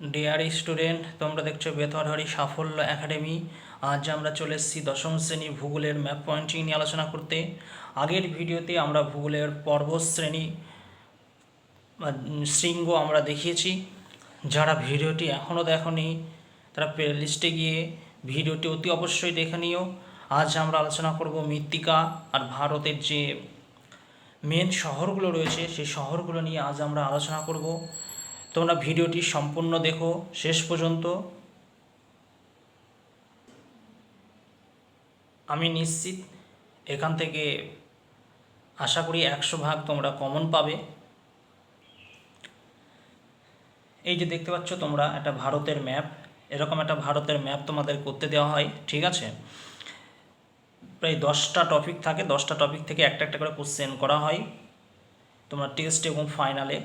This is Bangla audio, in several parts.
ডিয়ার স্টুডেন্ট তোমরা দেখছ বেতরহারি সাফল্য একাডেমি। আজ আমরা চলে এসেছি দশম শ্রেণি ভূগোলের ম্যাপ পয়েন্টিং নিয়ে আলোচনা করতে। আগের ভিডিওতে আমরা ভূগোলের পর্বত শ্রেণি, বা, শৃঙ্গ আমরা দেখিয়েছি। যারা ভিডিওটি এখনও দেখনি, তারা প্লে লিস্টে গিয়ে ভিডিওটি অতি অবশ্যই দেখে নিও। আজ আমরা আলোচনা করব মৃত্তিকা আর ভারতের যে মেন শহরগুলো রয়েছে, সেই শহরগুলো নিয়ে আজ আমরা আলোচনা করব। তোমরা ভিডিওটি সম্পূর্ণ দেখো, শেষ পর্যন্ত। আমি নিশ্চিত এখান থেকে আশা করি একশো ভাগ তোমরা কমন পাবে। এই যে দেখতে পাচ্ছ তোমরা, একটা ভারতের ম্যাপ এরকম একটা ভারতের ম্যাপ তোমাদের করতে দেওয়া হয়, ঠিক আছে? প্রায় দশটা টপিক থাকে, দশটা টপিক থেকে একটা একটা করে কোশ্চেন করা হয়। তোমরা টেস্ট এবং ফাইনালে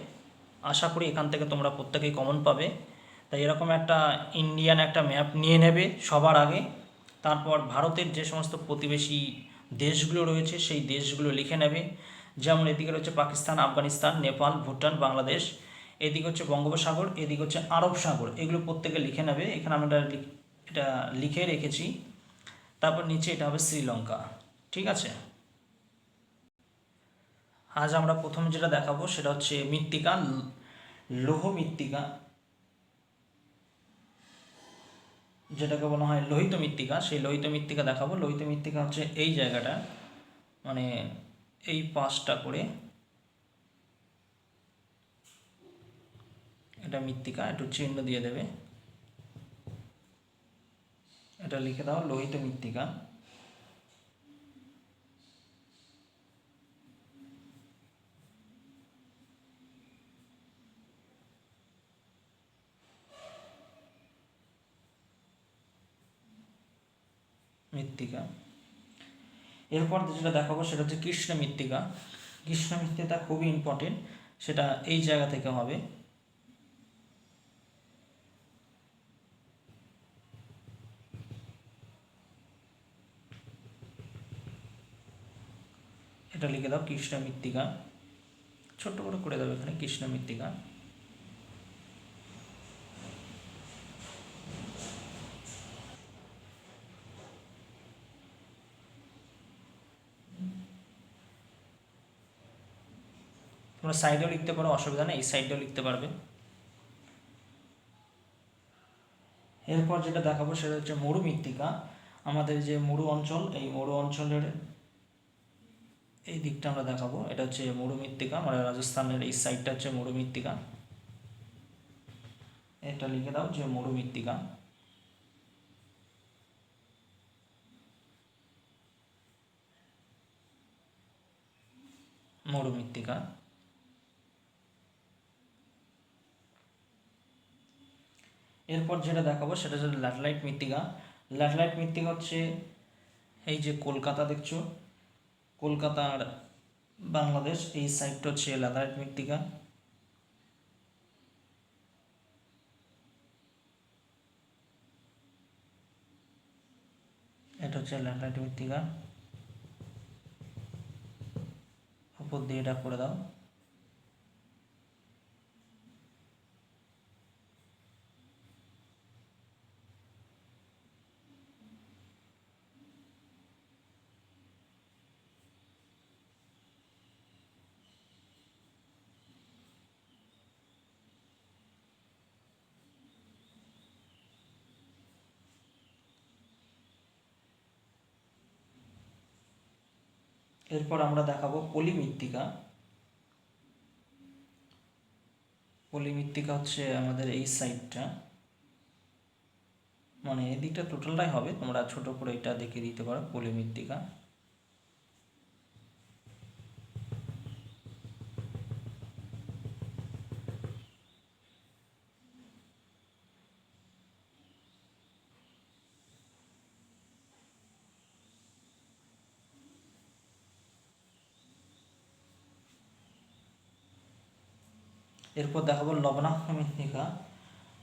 আশা করি এখান থেকে তোমরা প্রত্যেকেই কমন পাবে। তাই এরকম একটা ইন্ডিয়ান একটা ম্যাপ নিয়ে নেবে সবার আগে। তারপর ভারতের যে সমস্ত প্রতিবেশী দেশগুলো রয়েছে, সেই দেশগুলো লিখে নেবে। যেমন এদিকে রয়েছে পাকিস্তান, আফগানিস্তান, নেপাল, ভুটান, বাংলাদেশ। এদিকে হচ্ছে বঙ্গোপসাগর, এদিকে হচ্ছে আরব সাগর। এগুলো প্রত্যেকে লিখে নেবে। এখানে আমরা এটা লিখে রেখেছি। তারপর নিচে এটা হবে শ্রীলঙ্কা। ঠিক আছে? আজ আমরা প্রথম যেটা দেখাবো সেটা হচ্ছে মৃত্তিকা, লৌহ মৃত্তিকা, যেটাকে বলা হয় লোহিত মৃত্তিকা। সেই লোহিত মৃত্তিকা দেখাবো। লোহিত মৃত্তিকা হচ্ছে এই জায়গাটা মানে এই পাঁচটা করে। এটা মৃত্তিকা, একটু চিহ্ন দিয়ে দেবে। এটা লিখে দাও, লোহিত মৃত্তিকা। মৃত্তিকা। এরপর যেটা দেখাবো সেটা হচ্ছে কৃষ্ণ মৃত্তিকা। কৃষ্ণ মৃত্তিকা খুবই ইম্পর্টেন্ট সেটা এই জায়গা থেকে হবে। এটা লিখে দাও কৃষ্ণ মৃত্তিকা। ছোট্ট করে করে দাও এখানে কৃষ্ণ মৃত্তিকা। তোমরা সাইডেও লিখতে পারো, অসুবিধা নেই, এই সাইডেও লিখতে পারবে। এরপর যেটা দেখাবো সেটা হচ্ছে মরু মৃত্তিকা। আমাদের যে মরু অঞ্চল, এই মরু অঞ্চলের এই দিকটা আমরা দেখাবো। এটা হচ্ছে মরু মৃত্তিকা মানে রাজস্থানের এই সাইডটা হচ্ছে মরু মৃত্তিকা। এটা লিখে দাও যে মরু মৃত্তিকা। মরু মৃত্তিকা। এরপর যেটা দেখাবো সেটা হচ্ছে ল্যাটেলাইট মৃত্তিকা। ল্যাটেলাইট মৃত্তিকা হচ্ছে এই যে কলকাতা দেখছ? কলকাতার বাংলাদেশ, এই সাইডটা হচ্ছে ল্যাটেলাইট মৃত্তিকা। এটা হচ্ছে ল্যাটেলাইট মৃত্তিকা। উপর দিয়ে এটা করে দাও। এরপর আমরা দেখাবো পলিমৃত্তিকা। পলিমৃত্তিকা হচ্ছে আমাদের এই সাইডটা। মানে এদিকটা টোটালটাই হবে, তোমরা ছোট করে এটা দেখে দিতে পারো, পলিমৃত্তিকা। এরপর দেখাবো লবণাক্ত মৃত্তিকা।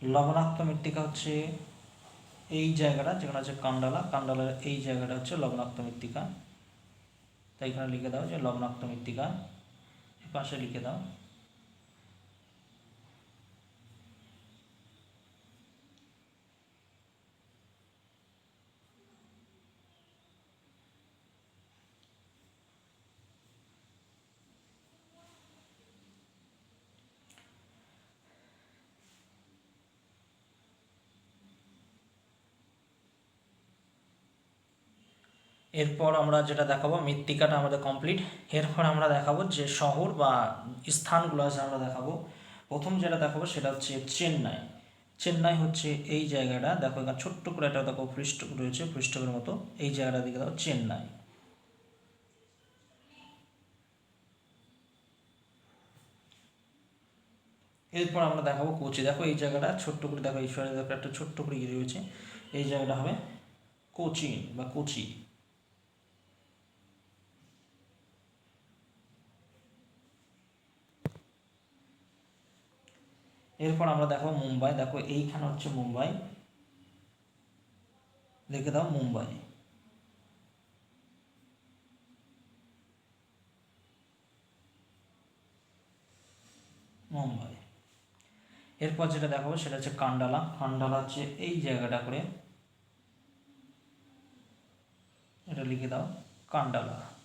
লবণাক্ত মৃত্তিকা হচ্ছে এই জায়গাটা, যেখানে আছে কান্ডালা। কান্ডালার এই জায়গাটা হচ্ছে লবণাক্ত মৃত্তিকা। তাই এখানে লিখে দাও যে লবণাক্ত মৃত্তিকা। পাশে লিখে দাও। এরপর আমরা যেটা দেখাবো, মৃত্তিকাটা আমাদের কমপ্লিট এরপর আমরা দেখাবো যে শহর বা স্থানগুলো আছে, আমরা দেখাবো। প্রথম যেটা দেখাবো সেটা হচ্ছে চেন্নাই। চেন্নাই হচ্ছে এই জায়গাটা। দেখো এখানে ছোট্ট করে একটা, দেখো, পৃষ্ঠ রয়েছে পৃষ্ঠকের মতো। এই জায়গাটা দিকে দেখো চেন্নাই। এরপর আমরা দেখাবো কোচি। দেখো এই জায়গাটা ছোট্ট করে, দেখো, ঈশ্বরের দেখো একটা ছোট্ট করে ইয়ে রয়েছে। এই জায়গাটা হবে কোচিন বা কোচি। এরপর আমরা দেখো মুম্বাই, দেখো এইখানে হচ্ছে মুম্বাই। লিখে দাও মুম্বাই। মুম্বাই। এরপর যেটা দেখাবো সেটা হচ্ছে কান্ডালা। কান্ডালা হচ্ছে এই জায়গাটা করে। এটা লিখে দাও, কান্ডালা।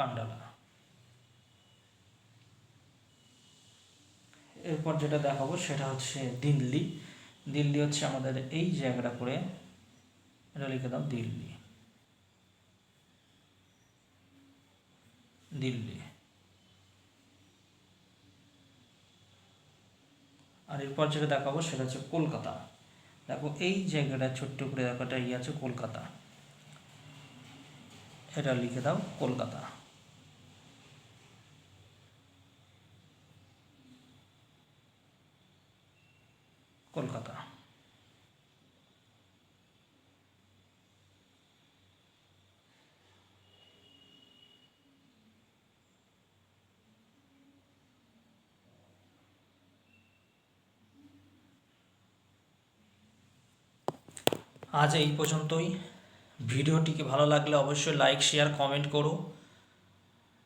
কান্ডালা এরপর যেটা দেখাবো সেটা হচ্ছে দিল্লি। দিল্লি হচ্ছে আমাদের এই জায়গাটা করে এটা লিখে দাও, দিল্লি। দিল্লি। আর এরপর যেটা দেখাবো সেটা হচ্ছে কলকাতা। দেখো, এই জায়গাটা ছোট্ট করে দেখো এটা ইয়ে আছে কলকাতা। এটা লিখে দাও, কলকাতা। কলকাতা। আজ এই পর্যন্তই। ভিডিওটিকে ভালো লাগলে অবশ্যই লাইক শেয়ার কমেন্ট করো।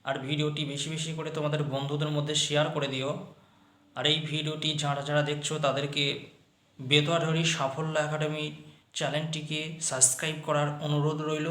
আর ভিডিওটি বেশি বেশি করে তোমাদের বন্ধুদের মধ্যে শেয়ার করে দিও। আর এই ভিডিওটি যারা যারা দেখছ তাদেরকে বেতোয়াঢ়ি সাফল্য একাডেমি চ্যানেলটিকে সাবস্ক্রাইব করার অনুরোধ রইল।